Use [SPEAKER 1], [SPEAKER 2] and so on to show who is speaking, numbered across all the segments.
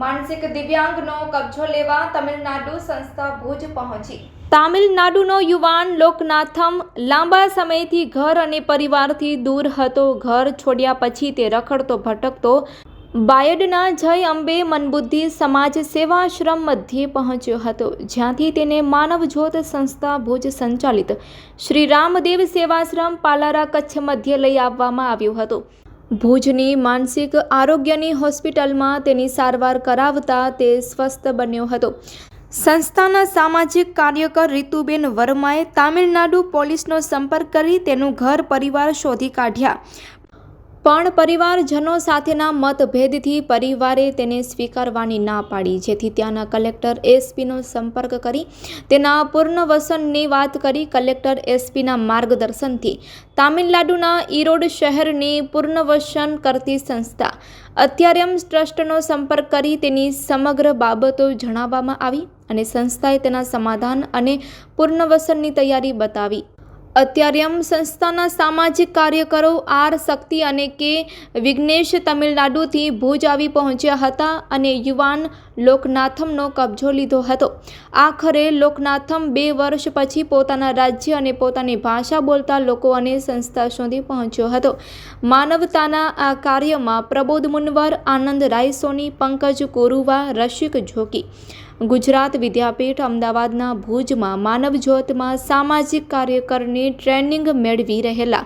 [SPEAKER 1] માનસિક દિવ્યાંગનો કબજો લેવા તમિલનાડુ સંસ્થા ભુજ પહોંચી. તામિલનાડુનો યુવાન લોકનાથમ લાંબા સમયથી ઘર અને પરિવારથી દૂર હતો. ઘર છોડ્યા પછી તે રખડતો ભટકતો બાયડના જય અંબે મનબુદ્ધિ સમાજ સેવાશ્રમ મધ્યે પહોંચ્યો હતો. જ્યાંથી તેને માનવજ્યોત સંસ્થા ભુજ સંચાલિત શ્રી રામદેવ સેવાશ્રમ પાલારા કચ્છ મધ્યે લઈ આવવામાં આવ્યો હતો. ભુજની માનસિક આરોગ્યની હોસ્પિટલમાં તેની સારવાર કરાવતા તે સ્વસ્થ બન્યો હતો. સંસ્થાના સામાજિક કાર્યકર રીતુબેન વર્માએ તામિલનાડુ પોલીસનો સંપર્ક કરી તેનું ઘર પરિવાર શોધી કાઢ્યા. પણ પરિવારજનો સાથેના મતભેદથી પરિવારે તેને સ્વીકારવાની ના પાડી. જેથી ત્યાંના કલેક્ટર એસપીનો સંપર્ક કરી તેના પુનર્વસનની વાત કરી કલેક્ટર એસપીના માર્ગદર્શનથી તામિલનાડુના ઈરોડ શહેરની પુનર્વસન કરતી સંસ્થા અત્યારેમ ટ્રસ્ટનો સંપર્ક કરી તેની સમગ્ર બાબતો જણાવવામાં આવી અને સંસ્થાએ તેના સમાધાન અને પુનર્વસનની તૈયારી બતાવી. અત્યારમ સંસ્થાના સામાજિક કાર્યકરો આર શક્તિ અને કે વિઘ્નેશ તમિલનાડુથી ભુજ આવી પહોંચ્યા હતા અને યુવાન લોકનાથમનો કબજો લીધો હતો. આખરે લોકનાથમ બે વર્ષ પછી પોતાના રાજ્ય અને પોતાની ભાષા બોલતા લોકો અને સંસ્થા સુધી પહોંચ્યો હતો. માનવતાના આ કાર્યમાં પ્રબોધ મુનવર, આનંદ રાયસોની પંકજ કોરુવા, રસિક જોકી ગુજરાત વિદ્યાપીઠ અમદાવાદના ભુજમાં માનવજ્યોતમાં સામાજિક કાર્યકરની ટ્રેનિંગ મેળવી રહેલા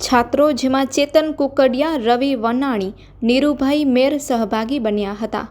[SPEAKER 1] છાત્રો જેમાં ચેતન કુકડિયા, રવિ વનાણી, નીરુભાઈ મેર સહભાગી બન્યા હતા.